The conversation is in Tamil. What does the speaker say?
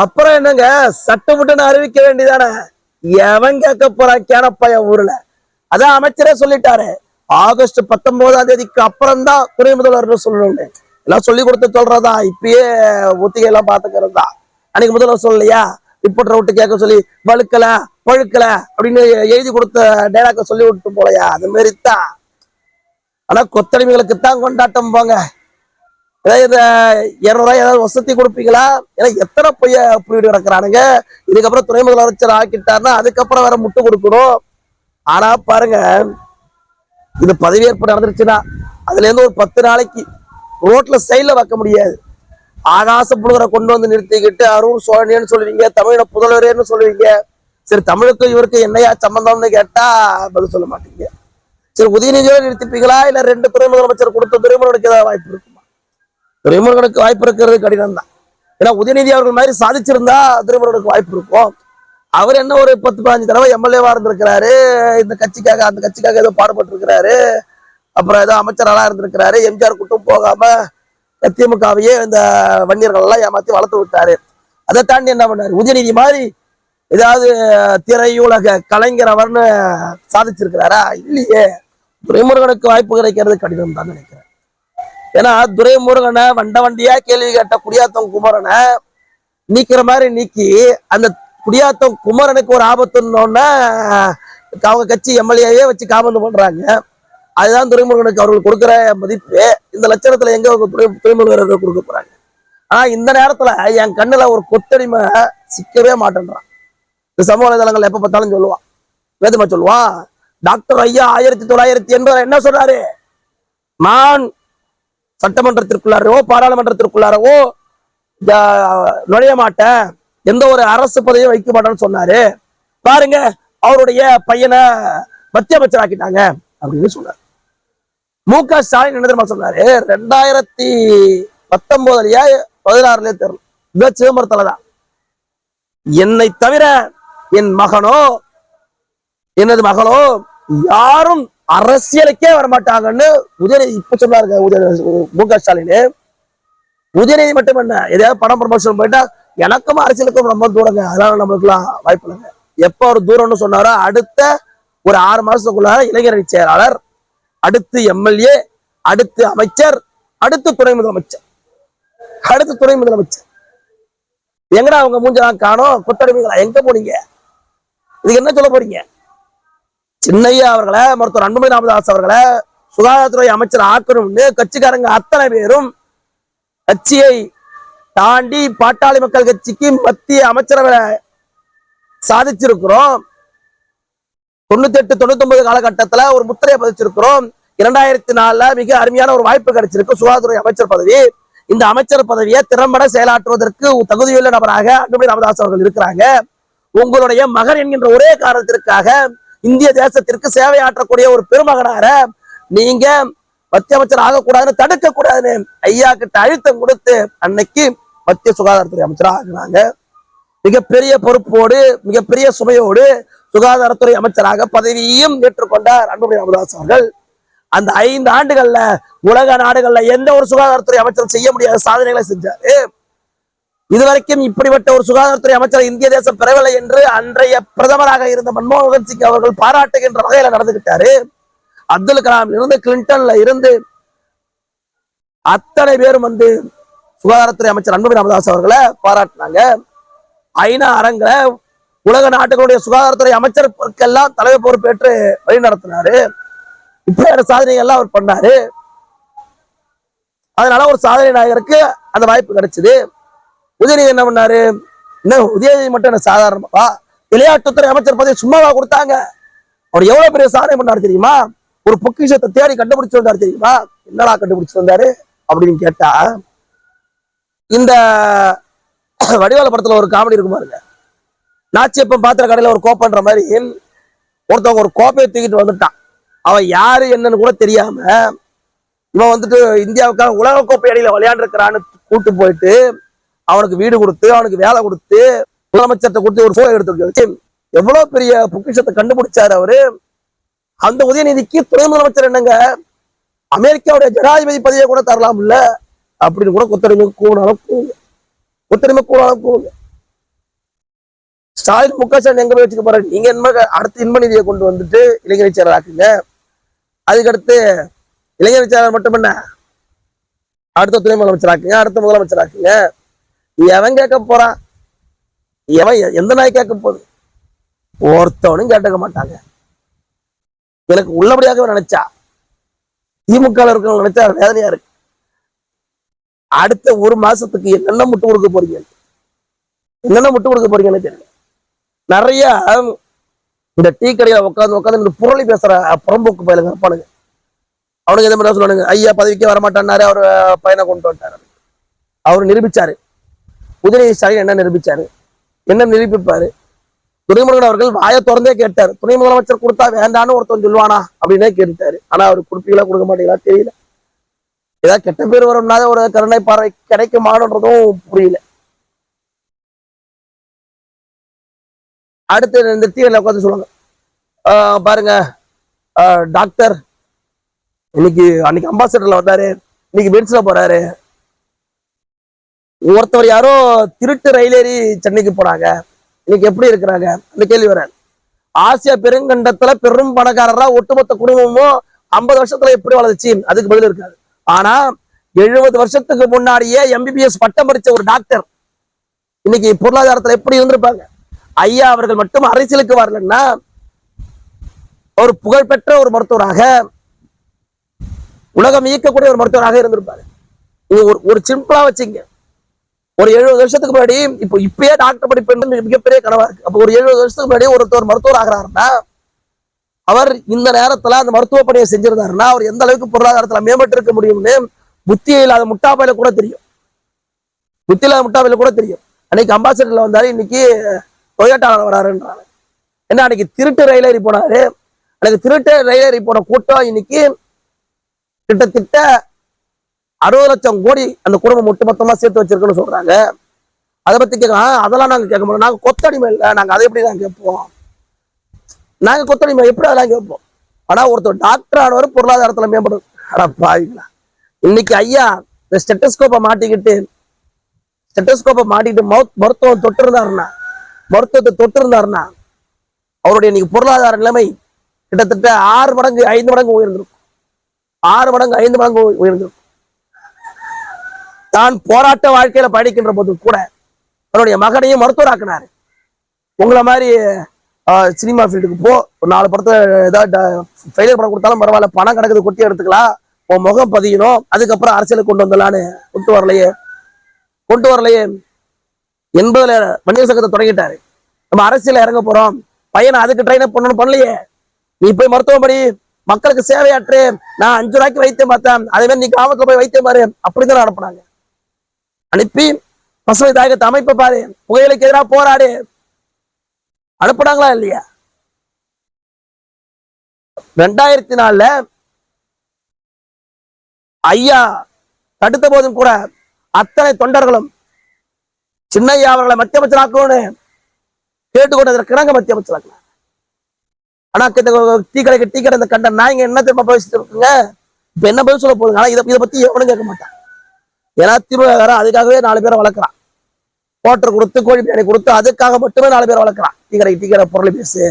அப்புறம் என்னங்க? சட்டமுட்டுன்னு அறிவிக்க வேண்டியதானே? எவன் கேட்க போறான் கேனப்பைய ஊர்ல? அதான் அமைச்சரே சொல்லிட்டாரு. ஆகஸ்ட் பத்தொன்பதாம் தேதிக்கு அப்புறம் தான் துணை முதல்வர் சொல்லணும்னு. எல்லாம் சொல்லி கொடுத்து சொல்றதா? இப்பயே ஒத்திகை எல்லாம் பாத்துக்கிறது தான் அன்னைக்கு முதல்வர் சொல்லலையா? ரிப்போர்ட் விட்டு கேட்க சொல்லி வழுக்கல பழுக்கல அப்படின்னு எழுதி கொடுத்த டைலாக்க சொல்லி விட்டு போலையா? அது மாதிரி தான் ஆனா கொத்தடிமைகளுக்கு தான் கொண்டாட்டம் போங்க. ஏதாவது இந்த இருநூறுவா ஏதாவது வசதி கொடுப்பீங்களா? ஏன்னா எத்தனை பொய்ய புரிவிட்டு கிடக்குறானுங்க. இதுக்கப்புறம் துணை முதலமைச்சர் ஆக்கிட்டாருன்னா அதுக்கப்புறம் வேற முட்டு கொடுக்கணும். ஆனா பாருங்க இது பதவியேற்பு நடந்துருச்சுன்னா அதுல இருந்து ஒரு பத்து நாளைக்கு ரோட்ல சைட்ல வைக்க முடியாது. ஆகாச புழுகரை கொண்டு வந்து நிறுத்திக்கிட்டு அருண் சோழனேன்னு சொல்லுவீங்க தமிழ புதல்வரேன்னு சொல்லுவீங்க. சரி தமிழுக்கும் இவருக்கு என்னையா சம்பந்தம்னு கேட்டா பதில் சொல்ல மாட்டீங்க. சரி உதயநிதியோட நிறுத்திப்பீங்களா? இல்ல ரெண்டு துறை முதலமைச்சர் கொடுத்த துறைமுறைக்கு ஏதாவது வாய்ப்பு இருக்கு துரைமுருகனுக்கு வாய்ப்பு இருக்கிறது கடினம் தான் ஏன்னா உதயநிதி அவர்கள் மாதிரி சாதிச்சிருந்தா துரைமுருகனுக்கு வாய்ப்பு இருக்கும். அவர் என்ன ஒரு பத்து பதினஞ்சு தடவை எம்எல்ஏவா இருந்திருக்கிறாரு. இந்த கட்சிக்காக அந்த கட்சிக்காக ஏதோ பாடுபட்டு இருக்கிறாரு அப்புறம் ஏதோ அமைச்சராளா இருந்திருக்கிறாரு. எம்ஜிஆர் கூட்டம் போகாம திமுகவையே இந்த வன்னியர்கள் எல்லாம் ஏமாத்தி வளர்த்து விட்டாரு. அதை தாண்டி என்ன பண்ணாரு? உதயநிதி மாதிரி ஏதாவது திரையுலக கலைஞர் அவர்னு சாதிச்சிருக்கிறாரா? இல்லையே. துறைமுருகனுக்கு வாய்ப்பு கிடைக்கிறது கடினம் தான் நினைக்கிறேன். ஏன்னா துரைமுருகனை வண்ட வண்டியா கேள்வி கேட்ட குடியாத்தம் குமரனை நீக்கிற மாதிரி நீக்கி அந்த குடியாத்தம் குமரனுக்கு ஒரு ஆபத்துன்னொன்னே அவங்க கட்சி எம்எல்ஏவே வச்சு காமந்து பண்றாங்க. அதுதான் துரைமுருகனுக்கு அவர்கள் கொடுக்குற மதிப்பு. இந்த லட்சணத்துல எங்க துறை துறைமுருகர்கள் கொடுக்க போறாங்க? ஆனா இந்த நேரத்துல என் கண்ணுல ஒரு கொத்தடிமை சிக்கவே மாட்டேன்றான். இந்த சமூக வலைதளங்கள் எப்ப பார்த்தாலும் சொல்லுவான். வேதமா சொல்லுவான் டாக்டர் ஐயா ஆயிரத்தி தொள்ளாயிரத்தி எண்பதுல என்ன சொல்றாரு நான் சட்டமன்றத்திற்குள்ளாரவோ பாராளுமன்றத்திற்குள்ளாரவோ நுழைய மாட்டேன். எந்த ஒரு அரசு பதவியும் வைக்க மாட்டேன்னு சொன்னாரு. பாருங்க அவருடைய பையனை மத்திய அமைச்சர் ஆக்கிட்டாங்க அப்படின்னு சொன்னார். மு க ஸ்டாலின் என்ன தெரியுமா சொன்னாரு? ரெண்டாயிரத்தி பத்தொன்பதுலயா பதினாறுலயே தெரியல இந்த சிதம்பரத்துல தான். என்னை தவிர என் மகனோ எனது மகளோ யாரும் அரசியலுக்கே வரமாட்டாங்கன்னு உதயநிதி இப்ப சொன்னாருங்க உதய- மு க ஸ்டாலின். உதயநிதி மட்டும் என்ன எதையாவது படம் ப்ரமோஷன் போயிட்டா எனக்கும் அரசியலுக்கும் ரொம்ப தூரங்க. அதனால நம்மளுக்குலாம் வாய்ப்பு இல்லைங்க. எப்ப ஒரு தூரம்னு சொன்னாரோ அடுத்த ஒரு ஆறு மாசத்துக்குள்ளார இளைஞரணி செயலாளர் அடுத்து எம்எல்ஏ அடுத்து அமைச்சர் அடுத்து துணை முதலமைச்சர். அடுத்து துணை முதலமைச்சர். எங்கடா அவங்க மூஞ்சலாம் காணும்? கொத்தடிமைகளா எங்க போனீங்க? இதுக்கு என்ன சொல்ல போறீங்க? சின்னையா அவர்களை மருத்துவர் அன்புமணி ராமதாஸ் அவர்களை சுகாதாரத்துறை அமைச்சர் ஆக்கணும்னு கட்சிக்காரங்க அத்தனை பேரும் கட்சியை தாண்டி பாட்டாளி மக்கள் கட்சிக்கு மத்திய அமைச்சரவை சாதிச்சிருக்கிறோம். தொண்ணூத்தி எட்டு தொண்ணூத்தி ஒன்பது காலகட்டத்துல ஒரு முத்திரையை பதிச்சிருக்கிறோம். இரண்டாயிரத்தி நாலுல மிக அருமையான ஒரு வாய்ப்பு கிடைச்சிருக்கு சுகாதாரத்துறை அமைச்சர் பதவி. இந்த அமைச்சர் பதவியை திறம்பட செயலாற்றுவதற்கு தகுதியுள்ள நபராக அன்புமணி ராமதாஸ் அவர்கள் இருக்கிறாங்க. உங்களுடைய மகன் என்கின்ற ஒரே காரணத்திற்காக இந்திய தேசத்திற்கு சேவை ஆற்றக்கூடிய ஒரு பெருமகனார நீங்க மத்திய அமைச்சர் ஆகக்கூடாதுன்னு தடுக்க கூடாதுன்னு ஐயா கிட்ட அழுத்தம் கொடுத்து அன்னைக்கு மத்திய சுகாதாரத்துறை அமைச்சராக ஆகினாங்க. மிகப்பெரிய பொறுப்போடு மிகப்பெரிய சுமையோடு சுகாதாரத்துறை அமைச்சராக பதவியையும் ஏற்றுக்கொண்டார் அன்புமணி ராமதாஸ் அவர்கள். அந்த ஐந்து ஆண்டுகள்ல உலக நாடுகள்ல எந்த ஒரு சுகாதாரத்துறை அமைச்சரும் செய்ய முடியாத சாதனைகளை செஞ்சாரு. இதுவரைக்கும் இப்படிப்பட்ட ஒரு சுகாதாரத்துறை அமைச்சர் இந்திய தேசம் பெறவில்லை என்று அன்றைய பிரதமராக இருந்த மன்மோகன் சிங் அவர்கள் பாராட்டுகின்ற வகையில நடந்துகிட்டாரு. அப்துல் கலாம் இருந்து கிளின்டன்ல இருந்து அத்தனை பேரும் வந்து சுகாதாரத்துறை அமைச்சர் அன்புமணி ராமதாஸ் அவர்களை பாராட்டினாங்க. ஐநா அரங்குல உலக நாட்டுகளுடைய சுகாதாரத்துறை அமைச்சருக்கெல்லாம் தலைவர் பொறுப்பேற்று வழிநடத்தினாரு இப்படியான சாதனைகள்லாம் அவர் பண்ணாரு. அதனால ஒரு சாதனை நாயகருக்கு அந்த வாய்ப்பு கிடைச்சது. உதயநிதி என்ன பண்ணாரு? என்ன உதயநிதி மட்டும் என்ன சாதாரணமாவா விளையாட்டுத்துறை அமைச்சர் பதவி சும்மாவா கொடுத்தாங்க. அவர் எவ்வளவு பெரிய சாதனை பண்ணாரு தெரியுமா? ஒரு பொக்கிஷத்தை தேடி கண்டுபிடிச்சு வந்தாரு தெரியுமா? என்னடா கண்டுபிடிச்சு வந்தாரு அப்படின்னு கேட்டா இந்த வடிவால படத்துல ஒரு காமெடி இருக்கும் பாருங்க. நாச்சியப்பன் பாத்திர கடையில ஒரு கோப்பன்ற மாதிரி ஒருத்தவங்க ஒரு கோப்பையை தூக்கிட்டு வந்துட்டான். அவன் யாரு என்னன்னு கூட தெரியாம இவன் வந்துட்டு இந்தியாவுக்காக உலக கோப்பை அடியில விளையாண்டுருக்கிறான்னு கூட்டு போயிட்டு அவனுக்கு வீடு கொடுத்து அவனுக்கு வேலை கொடுத்து முதலமைச்சர்கிட்ட கொடுத்து ஒரு போட்டோ எடுத்து வச்சு. எவ்வளவு பெரிய பொக்கிஷத்தை கண்டுபிடிச்சாரு அவரு? அந்த உதயநிதிக்கு துணை முதலமைச்சர் என்னங்க? அமெரிக்காவுடைய ஜனாதிபதி பதவியை கூட தரலாம் இல்ல அப்படின்னு கூட கொத்தடிமை கூடாலும் கூங்க கொத்தடிமை கூடாலும் கூங்க ஸ்டாலின் முக எங்க போய் வச்சுக்க போறாரு? நீங்க என்ன அடுத்து இன்ப நிதியை கொண்டு வந்துட்டு இளைஞர் செயலர் ஆக்குங்க. அதுக்கடுத்து இளைஞர் செயலர் மட்டும் என்ன? அடுத்த துணை முதலமைச்சர் ஆக்குங்க அடுத்த முதலமைச்சர் ஆக்குங்க. எவன் கேட்க போறான். எவன் எந்த நாய் கேட்க போகுது? ஒருத்தவனும் கேட்டுக்க மாட்டாங்க. எனக்கு உள்ளபடியாக நினைச்சா திமுக ல இருக்கவங்க நினைச்சா வேதனையா இருக்கு. அடுத்த ஒரு மாசத்துக்கு என்னென்ன முட்டு கொடுக்க போறீங்க. என்னென்ன முட்டு கொடுக்க போறீங்கன்னு தெரியல. நிறைய இந்த டீ கடையில உட்காந்து உட்காந்து இந்த புரளி பேசுற புறம்போக்கு பயிலுங்க இருப்பானுங்க. அவனுக்கு எதை மாதிரி சொல்லுவானுங்க ஐயா பதவிக்கே வரமாட்டான்னாரு அவர் பையனை கொண்டு வந்துட்டாரு. அவர் நிரூபிச்சாரு. உதயநிதி ஸ்டாலின் என்ன நிரூபிச்சாரு? என்ன நிரூபிப்பாரு? துரைமுருகன் அவர்கள் வாயை திறந்தே கேட்டார். துணை முதலமைச்சர் கொடுத்தா வேண்டான்னு ஒருத்தன் சொல்லுவானா? அப்படின்னே கேட்டாரு ஆனா அவர் கொடுப்பீங்களா கொடுக்க மாட்டீங்களா தெரியல. ஏதாவது கெட்ட பேர் வரும்னா ஒரு கருணை பார்வை கிடைக்குமானன்றதும் புரியல. அடுத்து இந்த டிவியில் உட்காந்து சொல்லுவாங்க ஆஹ் பாருங்க. டாக்டர் இன்னைக்கு அன்னைக்கு அம்பாசடர்ல வந்தாரு. இன்னைக்கு பென்ஸ்ல போறாரு. ஒருத்தவர் யாரோ திருட்டு ரயில் ஏறி சென்னைக்கு போனாங்க இன்னைக்கு எப்படி இருக்கிறாங்க? அந்த கேள்வி வரேன் ஆசியா பெருங்கண்டத்துல பெரும் பணக்காரரா ஒட்டுமொத்த குடும்பமும் ஐம்பது வருஷத்துல எப்படி வளர்ந்துச்சு? அதுக்கு பதில் இருக்காது. ஆனா எழுபது வருஷத்துக்கு முன்னாடியே எம்பிபிஎஸ் பட்டம் படிச்ச ஒரு டாக்டர் இன்னைக்கு பொருளாதாரத்துல எப்படி இருந்திருப்பாங்க? ஐயா அவர்கள் மட்டும் அரசியலுக்கு வரலன்னா ஒரு புகழ்பெற்ற ஒரு மருத்துவராக உலகம் இயக்கக்கூடிய ஒரு மருத்துவராக இருந்திருப்பாரு. ஒரு ஒரு சிம்பிளா வச்சுங்க ஒரு எழுபது வருஷத்துக்கு முன்னாடி இப்போ இப்பயே டாக்டர் படிப்பு மிகப்பெரிய கனவா இருக்கு. அப்போ ஒரு எழுபது வருஷத்துக்கு முன்னாடி ஒருத்தர் மருத்துவர் ஆகிறாருன்னா அவர் இந்த நேரத்துல அந்த மருத்துவ பணியை செஞ்சிருந்தாருன்னா அவர் எந்த அளவுக்கு பொருளாதாரத்துல மேம்பட்டு இருக்க முடியும்னு புத்தி இல்லாத முட்டாப்பையில கூட தெரியும். புத்தி இல்லாத முட்டாப்பையில கூட தெரியும். அன்னைக்கு அம்பாசிடர்ல வந்தாரு இன்னைக்கு டொயோட்டாவில் வராருன்றாங்க என்ன அன்னைக்கு திருட்டு ரயில் ஏறி போனாரு. அன்னைக்கு திருட்டு ரயில் ஏறி போன கூட்டம் இன்னைக்கு கிட்டத்தட்ட அறுபது லட்சம் கோடி அந்த குடும்பம் ஒட்டுமொத்தமாக சேர்த்து வச்சிருக்குன்னு சொல்றாங்க. அதை பத்தி கேட்கலாம் அதெல்லாம் நாங்க கேட்க முடியும் நாங்க கொத்தடிமை இல்லை. நாங்க அதை எப்படி நாங்க கேட்போம்? நாங்க கொத்தடிமை எப்படி அதெல்லாம் கேட்போம்? ஆனா ஒருத்தர் டாக்டர் ஆனவர் பொருளாதாரத்துல மேம்படும். ஆனால் பாவிங்களா இன்னைக்கு ஐயா இந்த ஸ்டெட்டஸ்கோப்பை மாட்டிக்கிட்டு ஸ்டெட்டஸ்கோப்பை மாட்டிக்கிட்டு மௌத் மருத்துவம் தொட்டு இருந்தாருன்னா மருத்துவத்தை தொட்டு இருந்தாருன்னா அவருடைய இன்னைக்கு பொருளாதார நிலைமை கிட்டத்தட்ட ஆறு மடங்கு ஐந்து மடங்கு உயர்ந்திருக்கும். ஆறு மடங்கு ஐந்து மடங்கு உயர்ந்திருக்கும். தான் போராட்ட வாழ்க்கையில பயணிக்கின்ற போது கூட தன்னுடைய மகனையும் மருத்துவராக்குனாரு. உங்களை மாதிரி ஆஹ், சினிமா ஃபீல்டுக்கு போ ஒரு நாலு படத்தை ஏதாவது ஃபெயிலியர் படம் கொடுத்தாலும் பரவாயில்ல பணம் கிடக்குது கொட்டி எடுத்துக்கலாம். உன் முகம் பதியணும் அதுக்கப்புறம் அரசியலுக்கு கொண்டு வந்துடலான்னு கொண்டு வரலையே. கொண்டு வரலையே. எண்பதுல மனித சங்கத்தை தொடங்கிட்டாரு. நம்ம அரசியல இறங்க போறோம். பையனை அதுக்கு ட்ரைன் அப் பண்ணணும் பண்ணலையே. நீ போய் மருத்துவம் படி மக்களுக்கு சேவையாற்று. நான் அஞ்சு ரூபாய்க்கு வைத்தியம் பார்த்தேன். அதே மாதிரி நீ கிராமத்துல போய் வைத்தியம் பாரு. அப்படிதான் அனுப்புனாங்க அனுப்பி பசுமை தாயகத்தை அமைப்பை பாரு. புகையிலைக்கு எதிராக போராடு. அனுப்புனாங்களா இல்லையா? ரெண்டாயிரத்தி நாலுல ஐயா தடுத்த போதும் கூட அத்தனை தொண்டர்களும் சின்னையா அவர்களை மத்திய அமைச்சராக்கணும்னு கேட்டுக்கொண்டதற்கு நாங்க மத்திய அமைச்சராக்கலாம் ஆனா இந்த டீ கடைக்கு டீ கடை கண்ட கண்ட நாய்ங்க என்ன திரும்ப பேசிட்டு இருக்குங்க? இப்ப என்ன பதில் சொல்ல போகுதுங்க? ஆனா இதை இதை பத்தி எவனும் கேட்க மாட்டான். ஏன்னா திமுக அதுக்காகவே நாலு பேரை வளர்க்குறான். ஓட்டர் கொடுத்து கோழி பிரியாணி கொடுத்து அதுக்காக மட்டுமே நாலு பேரை வளர்க்குறான். டீ கடைக்கு டீ கடை பொருளை பேசு.